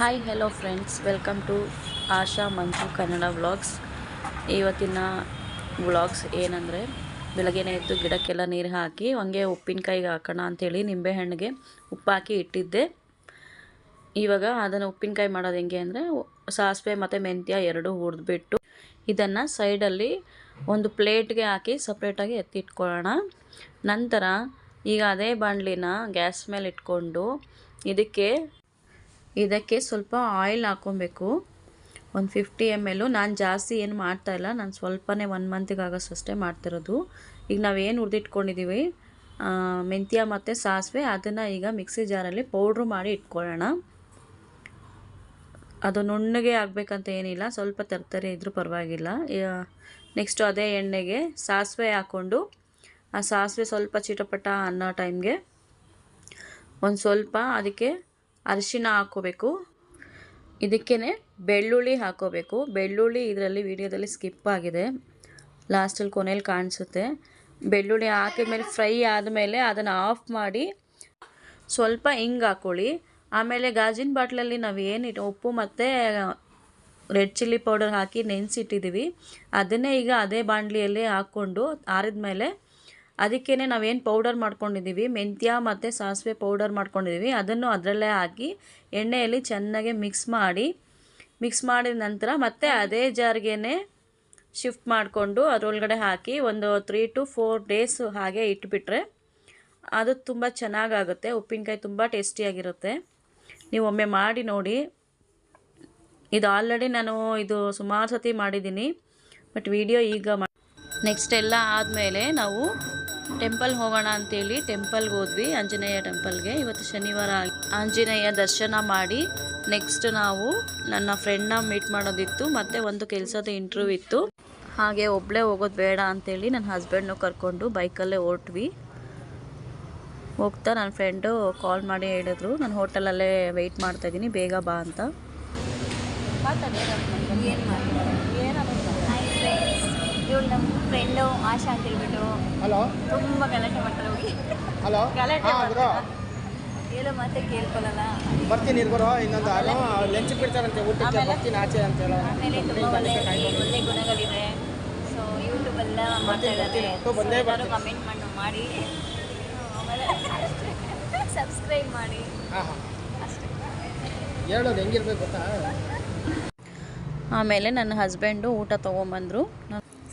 Hi hello friends welcome to Asha Manju Kannada vlogs ಇವತ್ತಿನ vlogs ಏನಂದರೆ, ಬೆಳಗ್ಗೆನೇ ಎದ್ದು ಗಿಡಕ್ಕೆಲ್ಲ ನೀರು ಹಾಕಿ, ಹಂಗೆ ಉಪ್ಪಿನಕಾಯಿಗೆ ಹಾಕೋಣ ಅಂಥೇಳಿ ನಿಂಬೆಹಣ್ಣಿಗೆ ಉಪ್ಪು ಹಾಕಿ ಇಟ್ಟಿದ್ದೆ. ಇವಾಗ ಅದನ್ನು ಉಪ್ಪಿನಕಾಯಿ ಮಾಡೋದು ಹೆಂಗೆ ಅಂದರೆ, ಸಾಸಿವೆ ಮತ್ತು ಮೆಂತ್ಯ ಎರಡು ಹುರಿದ್ಬಿಟ್ಟು ಇದನ್ನು ಸೈಡಲ್ಲಿ ಒಂದು ಪ್ಲೇಟ್ಗೆ ಹಾಕಿ ಸಪ್ರೇಟಾಗಿ ಎತ್ತಿಟ್ಕೊಳ್ಳೋಣ. ನಂತರ ಈಗ ಅದೇ ಬಾಣಲಿನ ಗ್ಯಾಸ್ ಮೇಲೆ ಇಟ್ಕೊಂಡು ಇದಕ್ಕೆ ಇದಕ್ಕೆ ಸ್ವಲ್ಪ ಆಯಿಲ್ ಹಾಕ್ಕೊಬೇಕು ಒಂದು ಫಿಫ್ಟಿ ಎಂ ಎಲ್ಲು ನಾನು ಜಾಸ್ತಿ ಏನು ಮಾಡ್ತಾಯಿಲ್ಲ ನಾನು ಸ್ವಲ್ಪನೇ ಒನ್ ಮಂತಿಗೆ ಆಗೋಷ್ಟು ಅಷ್ಟೇ ಮಾಡ್ತಿರೋದು. ಈಗ ನಾವೇನು ಹುರಿದಿಟ್ಕೊಂಡಿದ್ದೀವಿ ಮೆಂತ್ಯ ಮತ್ತು ಸಾಸಿವೆ. ಅದನ್ನು ಈಗ ಮಿಕ್ಸಿ ಜಾರಲ್ಲಿ ಪೌಡ್ರು ಮಾಡಿ ಇಟ್ಕೊಳ್ಳೋಣ. ಅದು ನುಣ್ಣಗೆ ಆಗಬೇಕಂತ ಏನಿಲ್ಲ. ಸ್ವಲ್ಪ ತರ್ತರಿ ಇದ್ರೂ ಪರವಾಗಿಲ್ಲ. ನೆಕ್ಸ್ಟು ಅದೇ ಎಣ್ಣೆಗೆ ಸಾಸಿವೆ ಹಾಕ್ಕೊಂಡು ಆ ಸಾಸಿವೆ ಸ್ವಲ್ಪ ಚಿಟಪಟ ಅನ್ನೋ ಟೈಮ್ಗೆ ಒಂದು ಸ್ವಲ್ಪ ಅದಕ್ಕೆ ಅರಿಶಿನ ಹಾಕೋಬೇಕು ಇದಕ್ಕೇ ಬೆಳ್ಳುಳ್ಳಿ ಹಾಕೋಬೇಕು ಬೆಳ್ಳುಳ್ಳಿ ಇದರಲ್ಲಿ ವಿಡಿಯೋದಲ್ಲಿ ಸ್ಕಿಪ್ ಆಗಿದೆ. ಲಾಸ್ಟಲ್ಲಿ ಕೊನೆಯಲ್ಲಿ ಕಾಣಿಸುತ್ತೆ. ಬೆಳ್ಳುಳ್ಳಿ ಹಾಕಿದ್ಮೇಲೆ ಫ್ರೈ ಆದಮೇಲೆ ಅದನ್ನು ಆಫ್ ಮಾಡಿ ಸ್ವಲ್ಪ ಹಿಂಗೆ ಹಾಕ್ಕೊಳ್ಳಿ ಆಮೇಲೆ ಗಾಜಿನ ಬಾಟ್ಲಲ್ಲಿ ನಾವು ಏನು ಉಪ್ಪು ಮತ್ತು ರೆಡ್ ಚಿಲ್ಲಿ ಪೌಡರ್ ಹಾಕಿ ನೆನೆಸಿಟ್ಟಿದ್ದೀವಿ ಅದನ್ನೇ ಈಗ ಅದೇ ಬಾಣಲಿಯಲ್ಲಿ ಹಾಕ್ಕೊಂಡು ಆರಿದ ಮೇಲೆ ಅದಕ್ಕೇ ನಾವೇನು ಪೌಡರ್ ಮಾಡ್ಕೊಂಡಿದ್ದೀವಿ ಮೆಂತ್ಯ ಮತ್ತು ಸಾಸಿವೆ ಪೌಡರ್ ಮಾಡ್ಕೊಂಡಿದ್ದೀವಿ ಅದನ್ನು ಅದರಲ್ಲೇ ಹಾಕಿ ಎಣ್ಣೆಯಲ್ಲಿ ಚೆನ್ನಾಗಿ ಮಿಕ್ಸ್ ಮಾಡಿ ಮಿಕ್ಸ್ ಮಾಡಿದ ನಂತರ ಮತ್ತೆ ಅದೇ ಜಾರ್ಗೆ ಶಿಫ್ಟ್ ಮಾಡಿಕೊಂಡು ಅದರೊಳಗಡೆ ಹಾಕಿ ಒಂದು ತ್ರೀ ಟು ಫೋರ್ ಡೇಸ್ ಹಾಗೆ ಇಟ್ಬಿಟ್ರೆ ಅದು ತುಂಬ ಚೆನ್ನಾಗಾಗುತ್ತೆ. ಉಪ್ಪಿನಕಾಯಿ ತುಂಬ ಟೇಸ್ಟಿಯಾಗಿರುತ್ತೆ ನೀವು ಒಮ್ಮೆ ಮಾಡಿ ನೋಡಿ. ಇದು ಆಲ್ರೆಡಿ ನಾನು ಇದು ಸುಮಾರು ಸತಿ ಮಾಡಿದ್ದೀನಿ ಬಟ್ ವಿಡಿಯೋ ಈಗ ನೆಕ್ಸ್ಟ್ ಎಲ್ಲ ಆದಮೇಲೆ ನಾವು ಟೆಂಪಲ್ ಹೋಗೋಣ ಅಂತೇಳಿ ಟೆಂಪಲ್ಗೆ ಹೋದ್ವಿ ಆಂಜನೇಯ ಟೆಂಪಲ್ಗೆ. ಇವತ್ತು ಶನಿವಾರ ಆಂಜನೇಯ ದರ್ಶನ ಮಾಡಿ ನೆಕ್ಸ್ಟ್ ನಾವು ನನ್ನ ಫ್ರೆಂಡ್ನ ಮೀಟ್ ಮಾಡೋದಿತ್ತು ಮತ್ತೆ ಒಂದು ಕೆಲಸದ ಇಂಟರ್ವ್ಯೂ ಇತ್ತು. ಹಾಗೆ ಒಬ್ಬಳೇ ಹೋಗೋದು ಬೇಡ ಅಂತೇಳಿ ನನ್ನ ಹಸ್ಬೆಂಡ್ನು ಕರ್ಕೊಂಡು ಬೈಕಲ್ಲೇ ಹೊರಟ್ವಿ. ಹೋಗ್ತಾ ನನ್ನ ಫ್ರೆಂಡು ಕಾಲ್ ಮಾಡಿ ಹೇಳಿದ್ರು ನಾನು ಹೋಟೆಲಲ್ಲೇ ವೆಯ್ಟ್ ಮಾಡ್ತಾಯಿದ್ದೀನಿ ಬೇಗ ಬಾ ಅಂತ. ಇವಳು ನಮ್ಮ ಫ್ರೆಂಡು ಆಶಾ ಅಂತ ಹೇಳ್ಬಿಟ್ಟು ಹಲೋ ತುಂಬ ಗಲಾಟೆ ಮಾಡ್ತಾರೆ ಹೋಗಿ ಹಲೋ ಗಲಾಟೆ ಬ್ರೋ ಹೇಳೋ ಮಾತೆ ಕೇಳ್ಕೊಳ್ಳಲ್ಲ ಬರ್ತೀನಿ ಇರ್ಬರೋ ಇನ್ನೊಂದು ಹಾಲು ಲಂಚ್ ಬಿಡ್ತಾರಂತೆ ಊಟಕ್ಕೆ ಆಮೇಲೆ? ಬರ್ತೀನಿ ಆಚೆ ಅಂತ ಹೇಳೋ ಆಮೇಲೆ ತುಂಬ ಒಳ್ಳೆ ಒಳ್ಳೆ ಗುಣಗಳಿದೆ ಸೊ ಯೂಟ್ಯೂಬೆಲ್ಲ ಮಾಡ್ತಾ ಇದ್ದಾರೆ. ಬಂದೇ ಕಮೆಂಟ್ ಮಾಡಿ ಮಾಡಿ. ಆಮೇಲೆ ಸಬ್ಸ್ಕ್ರೈಬ್ ಮಾಡಿ. ಅಷ್ಟೇ. ಹೇಳೋದು ಹೆಂಗಿರ್ಬೇಕು ಗೊತ್ತಾ? ಆಮೇಲೆ ನನ್ನ ಹಸ್ಬೆಂಡು ಊಟ ತೊಗೊಂಬಂದರು.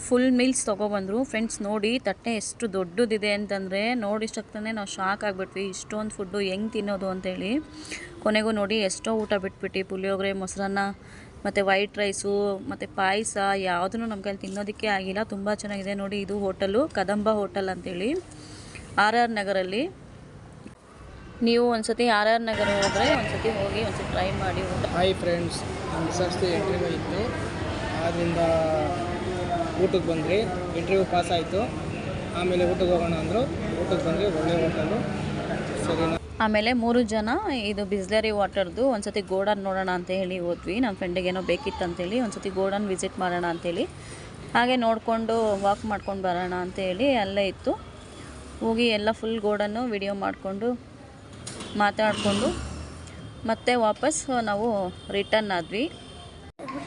ಫುಲ್ ಮೀಲ್ಸ್ ತೊಗೊಬಂದರು. ಫ್ರೆಂಡ್ಸ್ ನೋಡಿ, ತಟ್ಟೆ ಎಷ್ಟು ದೊಡ್ಡದಿದೆ ಅಂತಂದರೆ ನೋಡಿಷ್ಟಕ್ಕೇ ನಾವು ಶಾಕ್ ಆಗಿಬಿಟ್ವಿ. ಇಷ್ಟೊಂದು ಫುಡ್ಡು ಹೆಂಗೆ ತಿನ್ನೋದು ಅಂತೇಳಿ. ಕೊನೆಗೂ ನೋಡಿ, ಎಷ್ಟೋ ಊಟ ಬಿಟ್ಬಿಟ್ಟು. ಪುಳಿಯೋಗರೆ, ಮೊಸರನ್ನ, ಮತ್ತು ವೈಟ್ ರೈಸು ಮತ್ತು ಪಾಯಸ, ಯಾವುದನ್ನು ನಮ್ಮ ಕೈಲಿ ತಿನ್ನೋದಕ್ಕೆ ಆಗಿಲ್ಲ. ತುಂಬ ಚೆನ್ನಾಗಿದೆ ನೋಡಿ, ಇದು ಹೋಟಲು ಕದಂಬ ಹೋಟೆಲ್ ಅಂತೇಳಿ. ಆರ್ ಆರ್ ನಗರಲ್ಲಿ. ನೀವು ಒಂದ್ಸತಿ ಆರ್ ಆರ್ ನಗರ ಹೋದರೆ ಒಂದ್ಸತಿ ಹೋಗಿ ಒಂದ್ಸತಿ ಟ್ರೈ ಮಾಡಿ ಹಾಯ್ ಫ್ರೆಂಡ್ಸ್ ನಮ್ಮ ಎಂಟ್ರಿ ಆದ್ದರಿಂದ ಊಟಕ್ಕೆ ಬಂದ್ರಿ ಇಂಟರ್ವ್ಯೂ ಪಾಸ್ ಆಯಿತು. ಆಮೇಲೆ ಊಟಕ್ಕೆ ಹೋಗೋಣ ಅಂದರು, ಊಟಕ್ಕೆ ಬಂದ್ರಿ, ಒಳ್ಳೆ ಹೋಟೆಲು ಸರಿನಾ? ಆಮೇಲೆ ಮೂರು ಜನ, ಇದು ಬಿಸ್ಲರಿ ವಾಟರ್ದು, ಒಂದ್ಸತಿ ಗೋಡನ್ ನೋಡೋಣ ಅಂತ ಹೇಳಿ ಹೋದ್ವಿ. ನಮ್ಮ ಫ್ರೆಂಡಿಗೆ ಏನೋ ಬೇಕಿತ್ತು ಅಂತೇಳಿ ಒಂದ್ಸತಿ ಗೋಡನ್ ವಿಸಿಟ್ ಮಾಡೋಣ ಅಂತೇಳಿ ಹಾಗೆ ನೋಡಿಕೊಂಡು ವಾಕ್ ಮಾಡ್ಕೊಂಡು ಬರೋಣ ಅಂತೇಳಿ ಅಲ್ಲೇ ಇತ್ತು. ಹೋಗಿ ಎಲ್ಲ ಫುಲ್ ಗೋಡನ್ನು ವಿಡಿಯೋ ಮಾಡಿಕೊಂಡು, ಮಾತಾಡಿಕೊಂಡು, ಮತ್ತೆ ವಾಪಸ್ ನಾವು ರಿಟರ್ನ್ ಆದ್ವಿ.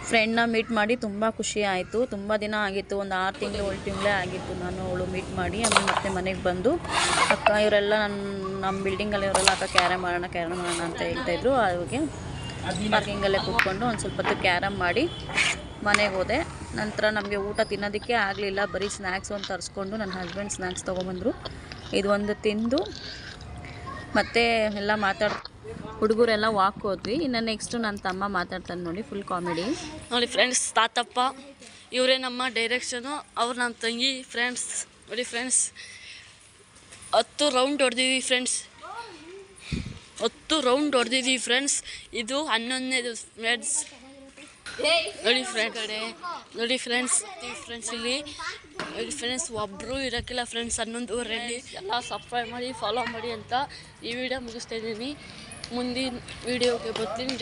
ಫ್ರೆಂಡ್ನ ಮೀಟ್ ಮಾಡಿ ತುಂಬ ಖುಷಿ ಆಯಿತು. ತುಂಬ ದಿನ ಆಗಿತ್ತು. ಒಂದು ಆರು ತಿಂಗಳು, ಏಳು ತಿಂಗಳೇ ಆಗಿತ್ತು ನಾನು ಅವಳು ಮೀಟ್ ಮಾಡಿ. ಆಮೇಲೆ ಮತ್ತೆ ಮನೆಗೆ ಬಂದು, ಅಕ್ಕ, ಇವರೆಲ್ಲ ನನ್ನ ನಮ್ಮ ಬಿಲ್ಡಿಂಗಲ್ಲಿ ಇವರೆಲ್ಲ ಅಕ್ಕ ಕ್ಯಾರಮ್ ಮಾಡೋಣ ಕ್ಯಾರಮ್ ಮಾಡೋಣ ಅಂತ ಹೇಳ್ತಾಯಿದ್ರು ಅವ್ರಿಗೆ ಪಾರ್ಕಿಂಗಲ್ಲೇ ಕೂತ್ಕೊಂಡು ಒಂದು ಸ್ವಲ್ಪ ಹೊತ್ತು ಕ್ಯಾರಮ್ ಮಾಡಿ ಮನೆಗೆ ಹೋದೆ. ನಂತರ ನಮಗೆ ಊಟ ತಿನ್ನೋದಕ್ಕೆ ಆಗಲಿಲ್ಲ. ಬರೀ ಸ್ನ್ಯಾಕ್ಸ್ ಒಂದು ತರಿಸ್ಕೊಂಡು ನನ್ನ ಹಸ್ಬೆಂಡ್ ಸ್ನ್ಯಾಕ್ಸ್ ತೊಗೊಂಬಂದರು ಇದು ಒಂದು ತಿಂದು ಮತ್ತೆ ಎಲ್ಲ ಮಾತಾಡ್ ಹುಡುಗರೆಲ್ಲ ವಾಕ್ ಹೋದ್ವಿ. ಇನ್ನು ನೆಕ್ಸ್ಟ್ ನನ್ನ ತಮ್ಮ ಮಾತಾಡ್ತಾನೆ ನೋಡಿ ಫುಲ್ ಕಾಮಿಡಿ ನೋಡಿ ಫ್ರೆಂಡ್ಸ್ ತಾತಪ್ಪ, ಇವರೇ ನಮ್ಮ ಡೈರೆಕ್ಷನು ಅವ್ರು ನಮ್ಮ ತಂಗಿ ಫ್ರೆಂಡ್ಸ್ ನೋಡಿ ಫ್ರೆಂಡ್ಸ್ ಹತ್ತು ರೌಂಡ್ ಹೊಡೆದಿದ್ದೀವಿ ಫ್ರೆಂಡ್ಸ್ ಹತ್ತು ರೌಂಡ್ ಹೊಡೆದಿದ್ದೀವಿ ಫ್ರೆಂಡ್ಸ್ ಇದು ಹನ್ನೊಂದನೇದು ಫ್ರೆಂಡ್ಸ್ ನೋಡಿ ಫ್ರೆಂಡ್ ಕಡೆ, ನೋಡಿ ಫ್ರೆಂಡ್ಸ್ ಫ್ರೆಂಡ್ಸ್ ಇಲ್ಲಿ. ನೋಡಿ ಫ್ರೆಂಡ್ಸ್ ಒಬ್ಬರು ಇರೋಕ್ಕಿಲ್ಲ ಫ್ರೆಂಡ್ಸ್ ಹನ್ನೊಂದುವರೆಯಲ್ಲಿ. ಎಲ್ಲ ಸಬ್ಸ್ಕ್ರೈಬ್ ಮಾಡಿ ಫಾಲೋ ಮಾಡಿ ಅಂತ ಈ ವಿಡಿಯೋ ಮುಗಿಸ್ತಾ ಇದ್ದೀನಿ. ಮುಂದಿನ ವಿಡಿಯೋಗೆ ಬರ್ತೀನಿ ಜೈ